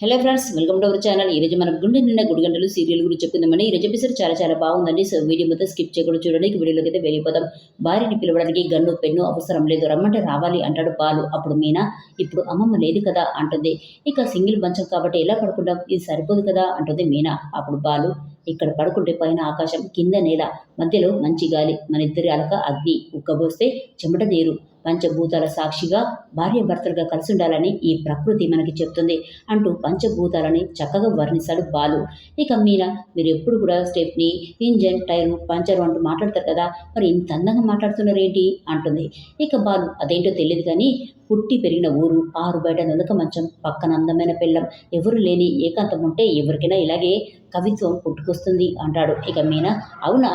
Hello friends welcome to our channel ఈ రోజు మనం గుండె నిండా గుడిగంటలు సీరియల్ గురించి చెప్పుకుందామని ఈ రోజు ఎపిసోడ్ చాలా చాలా బాగుందండి. సో వీడియో మొత్తం స్కిప్ చేయకుండా చూడడానికి వీడియోలోకి అయితే వెళ్ళిపోతాం భార్యని పిలవడానికి గన్ను పెన్ను అవసరం లేదు. రమ్మంటే రావాలి అంటాడు బాలు. అప్పుడు మీనా ఇప్పుడు అమ్మమ్మ లేదు కదా అంటుంది. ఇక సింగిల్ మంచం కాబట్టి ఎలా పడుకుంటాం? ఇది సరిపోదు కదా? అంటుంది మీనా. అప్పుడు బాలు ఇక్కడ పడుకుంటే పైన ఆకాశం కింద నేల మధ్యలో మంచి గాలి. మన ఇద్దరి అలక అగ్ని ఉక్కబోస్తే చెమట నీరు పంచభూతాల సాక్షిగా భార్య భర్తలుగా కలిసి ఉండాలని ఈ ప్రకృతి మనకి చెప్తుంది అంటూ పంచభూతాలని చక్కగా వర్ణిస్తాడు బాలు. ఇక మీన మీరు ఎప్పుడు కూడా స్టెప్ని ఇంజన్ టైరు పంచర్ అంటూ మాట్లాడతారు కదా మరి ఇంత అందంగా మాట్లాడుతున్నారు ఏంటి అంటుంది. ఇక బాలు అదేంటో తెలియదు కానీ పుట్టి పెరిగిన ఊరు ఆరు బయట నలుక మంచం పక్కన అందమైన పిల్లం ఎవరు లేని ఏకాంతం ఉంటే ఎవరికైనా ఇలాగే కవిత్వం పుట్టుకొస్తుంది అంటాడు. ఇక మీనా అవునా?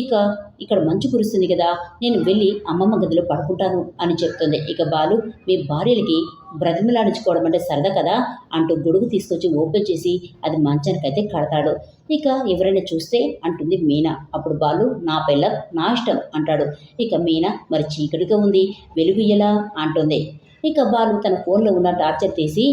ఇక ఇక్కడ మంచు కురుస్తుంది కదా నేను వెళ్ళి అమ్మమ్మ గదిలో పడుకుంటాను అని చెప్తుంది. ఇక బాలు మీ భార్యలకి బ్రతిమలాడించుకోవడం అంటే సరదా కదా అంటూ గొడుగు తీసుకొచ్చి ఓపెన్ చేసి అది మంచానికైతే కడతాడు. ఇక ఎవరైనా చూస్తే అంటుంది మీనా. అప్పుడు బాలు నా పిల్ల నా ఇష్టం అంటాడు. ఇక మీనా మరి చీకటిగా ఉంది వెలుగు ఎలా అంటుంది. ఇక బాలు తన ఫోన్లో ఉన్న టార్చర్ తీసి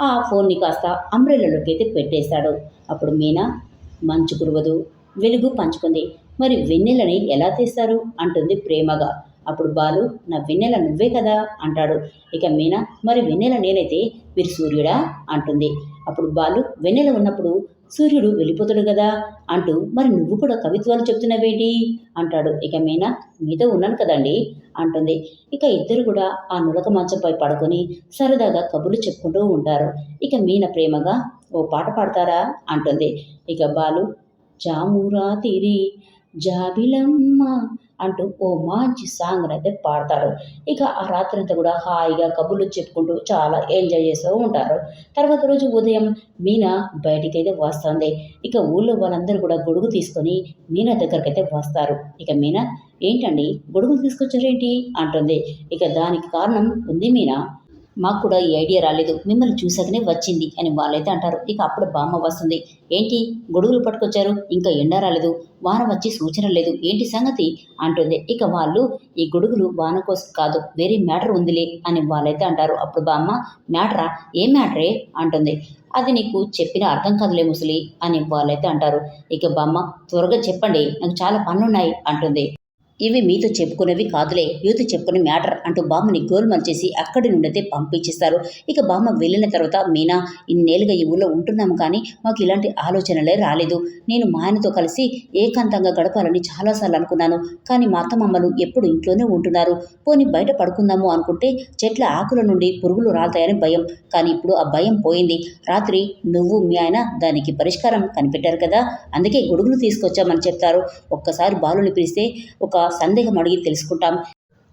ఆ ఫోన్ని కాస్త అంబ్రెల్లాలోకి అయితే పెట్టేశాడు. అప్పుడు మీనా మంచు కురవదు వెలుగు పంచుకుంది. మరి వెన్నెలని ఎలా తీస్తారు? అంటుంది ప్రేమగా. అప్పుడు బాలు నా వెన్నెల నువ్వే కదా? అంటాడు. ఇక మీనా మరి వెన్నెల నేనైతే మీరు సూర్యుడా? అంటుంది. అప్పుడు బాలు వెన్నెల ఉన్నప్పుడు సూర్యుడు వెళ్ళిపోతాడు కదా? అంటూ మరి నువ్వు కూడా కవిత్వాలు చెప్తున్నావేంటి? అంటాడు. ఇక మీనా మీతో ఉన్నాను కదండి? అంటుంది. ఇక ఇద్దరు కూడా ఆ నులక మంచంపై పడుకొని సరదాగా కబుర్లు చెప్పుకుంటూ ఉంటారు. ఇక మీన ప్రేమగా ఓ పాట పాడతారా? అంటుంది. ఇక బాలు జామురా తిరి జాబిలమ్మ అంటూ ఓ మంచి సాంగ్ అయితే పాడతాడు. ఇక ఆ రాత్రి అంతా కూడా హాయిగా కబుర్లు చెప్పుకుంటూ చాలా ఎంజాయ్ చేస్తూ ఉంటారు. తర్వాత రోజు ఉదయం మీనా బయటికి అయితే వస్తుంది. ఇక ఊళ్ళో వాళ్ళందరూ కూడా గొడుగు తీసుకొని మీనా దగ్గరికి అయితే వస్తారు. ఇక మీనా ఏంటండి గొడుగులు తీసుకొచ్చారేంటి? అంటుంది. ఇక దానికి కారణం ఉంది మీనా. మాకు కూడా ఈ ఐడియా రాలేదు. మిమ్మల్ని చూసాకనే వచ్చింది అని వాళ్ళైతే అంటారు. ఇక అప్పుడు బామ్మ వస్తుంది. ఏంటి? గొడుగులు పట్టుకొచ్చారు. ఇంకా ఎండ రాలేదు. వాన వచ్చి సూచన లేదు. ఏంటి సంగతి? అంటుంది. ఇక వాళ్ళు ఈ గొడుగులు వాన కోసం కాదు వేరే మ్యాటర్ ఉందిలే అని వాళ్ళైతే అంటారు. అప్పుడు బామ్మ మ్యాటరా? ఏ మ్యాటరే? అంటుంది. అది నీకు చెప్పిన అర్థం కాదులే ముసలి అని వాళ్ళైతే అంటారు. ఇక బామ్మ త్వరగా చెప్పండి. నాకు చాలా పనులున్నాయి అంటుంది. ఇవి మీతో చెప్పుకునేవి కాదులే. యూత్ చెప్పుకునే మ్యాటర్ అంటూ బామ్మని గోల్మాల్ చేసి అక్కడి నుండైతే పంపించేస్తారు. ఇక బామ్మ వెళ్ళిన తర్వాత మీనా ఇన్నేళ్ళుగా ఈ ఊళ్ళో ఉంటున్నాము కానీ మాకు ఇలాంటి ఆలోచనలే రాలేదు. నేను మా ఆయనతో కలిసి ఏకాంతంగా గడపాలని చాలాసార్లు అనుకున్నాను. కానీ మా అత్తమమ్మలు ఎప్పుడు ఇంట్లోనే ఉంటున్నారు. పోని బయట పడుకుందాము అనుకుంటే చెట్ల ఆకుల నుండి పురుగులు రాలుతాయని భయం. కానీ ఇప్పుడు ఆ భయం పోయింది. రాత్రి నువ్వు మీ ఆయన దానికి పరిష్కారం కనిపెట్టారు కదా. అందుకే గొడుగులు తీసుకొచ్చామని చెప్తారు. ఒక్కసారి బాలుని పిలిస్తే ఒక సందేహం అడిగి తెలుసుకుంటాం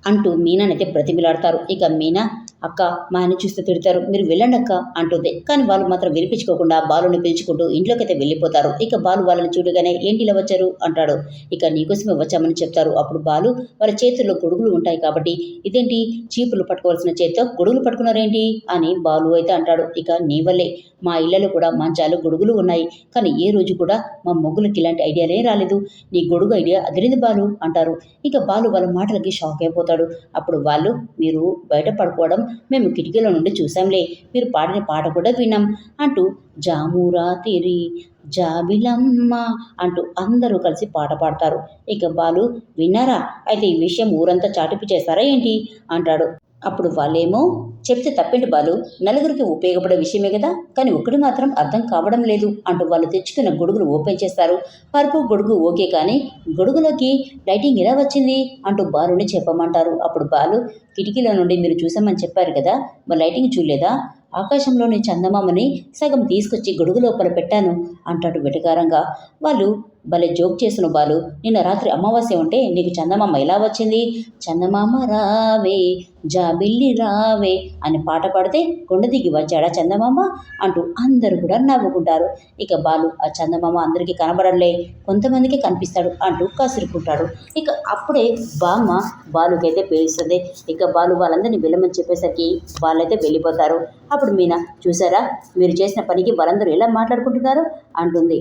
అంటూ మీనానైతే బ్రతిమిలాడతారు ఇక మీనా అక్క మా ఆయన చూస్తే తిడతారు. మీరు వెళ్ళండి అక్క అంటుంది. కానీ వాళ్ళు మాత్రం వినిపించుకోకుండా బాలుని పిలుచుకుంటూ ఇంట్లోకైతే వెళ్ళిపోతారు. ఇక బాలు వాళ్ళని చూడగానే ఏంటి ఇలా వచ్చారు? అంటాడు. ఇక నీకోసమే వచ్చామని చెప్తారు. అప్పుడు బాలు వాళ్ళ చేతుల్లో గొడుగులు ఉంటాయి కాబట్టి ఇదేంటి? చీపులు పట్టుకోవాల్సిన చేతితో గొడుగులు పట్టుకున్నారేంటి? అని బాలు అయితే అంటాడు. ఇక నీ వల్లే. మా ఇళ్ళలో కూడా మంచాలు గొడుగులు ఉన్నాయి. కానీ ఏ రోజు కూడా మా మొగ్గులకి ఇలాంటి ఐడియాలే రాలేదు. నీ గొడుగు ఐడియా అదిరింది బాలు అంటారు. ఇక బాలు వాళ్ళ మాటలకి షాక్ అయిపోతాడు. అప్పుడు వాళ్ళు మీరు బయట పడుకోవడం మేము కిటికీలో నుండి చూసాంలే మీరు పాడిన పాట కూడా విన్నాం అంటూ జామురా తిరి జాబిలమ్మ అంటూ అందరూ కలిసి పాట పాడతారు. ఇక బాలు విన్నారా? అయితే ఈ విషయం ఊరంతా చాటింపు చేస్తారా ఏంటి? అంటాడు. అప్పుడు వాళ్ళేమో చెప్తే తప్పేంటి బాలు నలుగురికి ఉపయోగపడే విషయమే కదా? కానీ ఒకటి మాత్రం అర్థం కావడం లేదు అంటూ వాళ్ళు తెచ్చుకున్న గొడుగులు ఓపెన్ చేస్తారు. పరుపు గొడుగు ఓకే కానీ గొడుగులోకి లైటింగ్ ఎలా వచ్చింది అంటూ బాలుని చెప్పమంటారు. అప్పుడు బాలు కిటికీలో నుండి మీరు చూసామని చెప్పారు కదా? మరి లైటింగ్ చూడలేదా? ఆకాశంలోని చందమామని సగం తీసుకొచ్చి గొడుగు లోపల పెట్టాను అంటాడు వెటకారంగా. వాళ్ళు భలే జోక్ చేసిన బాలు. నిన్న రాత్రి అమావాస్య ఉంటే నీకు చందమామ ఎలా వచ్చింది? చందమామ రావే జాబిల్లి రావే అని పాట పాడితే కొండ దిగి వచ్చాడా చందమామ? అంటూ అందరూ కూడా నవ్వుకుంటారు. ఇక బాలు ఆ చందమామ అందరికీ కనబడలే కొంతమందికి కనిపిస్తాడు అంటూ కసురుకుంటాడు. ఇక అప్పుడే బామ్మ బాలుకైతే పేలుస్తుంది. ఇక బాలు వాళ్ళందరినీ వెళ్ళమని చెప్పేసరికి వాళ్ళైతే వెళ్ళిపోతారు. అప్పుడు మీనా చూసారా? మీరు చేసిన పనికి వాళ్ళందరూ ఎలా మాట్లాడుకుంటున్నారు? అంటుంది.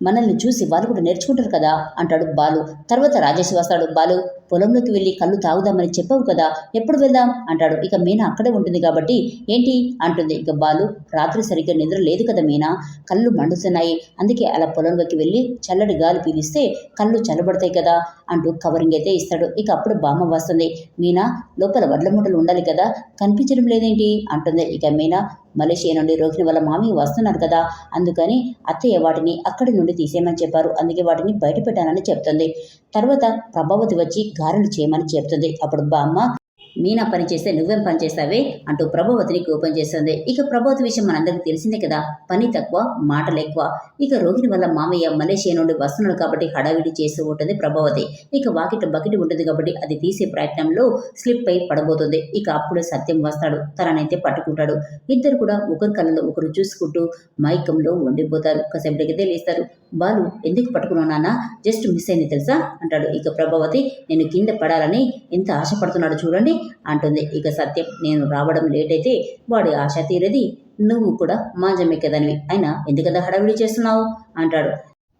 మనల్ని చూసి వాళ్ళు కూడా నేర్చుకుంటారు కదా అంటాడు బాలు. తర్వాత రాజేష్ వస్తాడు బాలు పొలంలోకి వెళ్ళి కళ్ళు తాగుదామని చెప్పావు కదా ఎప్పుడు వెళ్దాం? అంటాడు. ఇక మీనా అక్కడే ఉంటుంది కాబట్టి. ఏంటి? అంటుంది ఇక బాలు. రాత్రి సరిగ్గా నిద్ర లేదు కదా మీనా కళ్ళు మండుతున్నాయి. అందుకే అలా పొలంలోకి వెళ్ళి చల్లటి గాలి పీలిస్తే కళ్ళు చల్లబడతాయి కదా అంటూ కవరింగ్ అయితే ఇస్తాడు. ఇక అప్పుడు బామ్మ వస్తుంది. మీనా లోపల వడ్ల మూటలు ఉండాలి కదా కనిపించడం లేదేంటి? అంటుంది ఇక మీనా. మలేషియా నుండి రోహిణి వాళ్ళ మామయ్య వస్తున్నారు కదా. అందుకని అత్తయ్య వాటిని అక్కడి నుండి తీసేయమని చెప్పారు. అందుకే వాటిని బయట పెట్టానని చెప్తుంది. తర్వాత ప్రభావతి వచ్చి గారెలు చేయమని చెప్తుంది. అప్పుడు బామ్మ మీనా పని చేస్తే నువ్వేం పని చేస్తావే? అంటూ ప్రభావతిని కోపం చేస్తుంది. ఇక ప్రభావతి విషయం మనందరికీ తెలిసిందే కదా. పని తక్కువ మాటలు ఎక్కువ. ఇక రోహిణి వల్ల మామయ్య మలేషియా నుండి వస్తున్నాడు కాబట్టి హడావిడి చేస్తూ ఉంటుంది ప్రభావతి. ఇక వాకిట బకెట్ ఉంటుంది కాబట్టి అది తీసే ప్రయత్నంలో స్లిప్ అయి పడబోతుంది. ఇక అప్పుడు సత్యం వస్తాడు. తననైతే పట్టుకుంటాడు. ఇద్దరు కూడా ఒకరి కళ్ళలో ఒకరు చూసుకుంటూ మైకంలో ఉండిపోతారు. కాసేపటికి తెలియస్తారు. బాలు ఎందుకు పట్టుకున్నానా జస్ట్ మిస్ అయింది తెలుసా? అంటాడు. ఇక ప్రభావతి నేను కింద పడాలని ఎంత ఆశపడుతున్నాడు చూడండి. అంటుంది. ఇక సత్యం నేను రావడం లేట్ అయితే వాడి ఆశ తీరది. నువ్వు కూడా మాంజమెక్కదనివి అయినా ఎందుకదా హడావిడి చేస్తున్నావు? అంటాడు.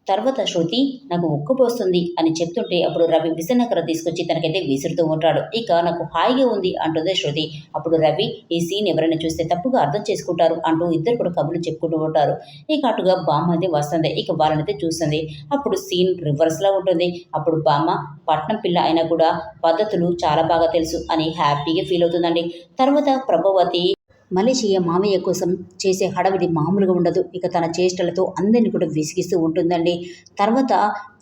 తర్వాత శృతి నాకు ఉక్కుపోస్తుంది అని చెప్తుంటే అప్పుడు రవి విసనకర తీసుకొచ్చి తనకైతే విసురుతూ ఉంటాడు. ఇక నాకు హాయిగా ఉంది అంటుంది శృతి. అప్పుడు రవి ఈ సీన్ ఎవరైనా చూస్తే తప్పుగా అర్థం చేసుకుంటారు అంటూ ఇద్దరు కూడా కబుర్లు చెప్పుకుంటూ ఉంటారు. ఇక అటుగా బామ్మ అయితే వస్తుంది. ఇక వాళ్ళనైతే చూస్తుంది. అప్పుడు సీన్ రివర్స్లో ఉంటుంది. అప్పుడు బామ్మ పట్నం పిల్ల అయినా కూడా పద్ధతులు చాలా బాగా తెలుసు అని హ్యాపీగా ఫీల్ అవుతుందండి. తర్వాత ప్రభావతి మలేషియా మామయ్య కోసం చేసే హడవిడి మామూలుగా ఉండదు. ఇక తన చేష్టలతో అందరిని కూడా విసిగిస్తూ ఉంటుందండి. తర్వాత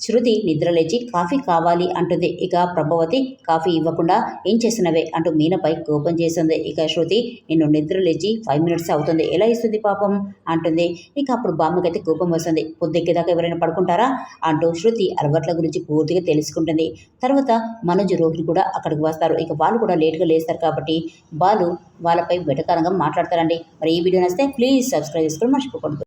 శృతి నిద్రలేచి కాఫీ కావాలి అంటుంది. ఇక ప్రభావతి కాఫీ ఇవ్వకుండా ఏం చేసినవే అంటూ మీనపై కోపం చేస్తుంది. ఇక శృతి నిన్ను నిద్రలేచి ఫైవ్ మినిట్స్ అవుతుంది. ఎలా ఇస్తుంది పాపం అంటుంది. ఇక అప్పుడు బామ్మకైతే కోపం వస్తుంది. పొద్దెక్కేదాకా ఎవరైనా పడుకుంటారా అంటూ శృతి అలవాట్ల గురించి పూర్తిగా తెలుసుకుంటుంది. తర్వాత మనోజ్ రోహిణి కూడా అక్కడికి వస్తారు. ఇక వాళ్ళు కూడా లేట్గా లేస్తారు కాబట్టి బాలు వాళ్ళపై వెటకారంగా మాట్లాడతారండి. మరి ఈ వీడియో నచ్చితే ప్లీజ్ సబ్స్క్రైబ్ చేసుకోవడం మర్చిపోకూడదు.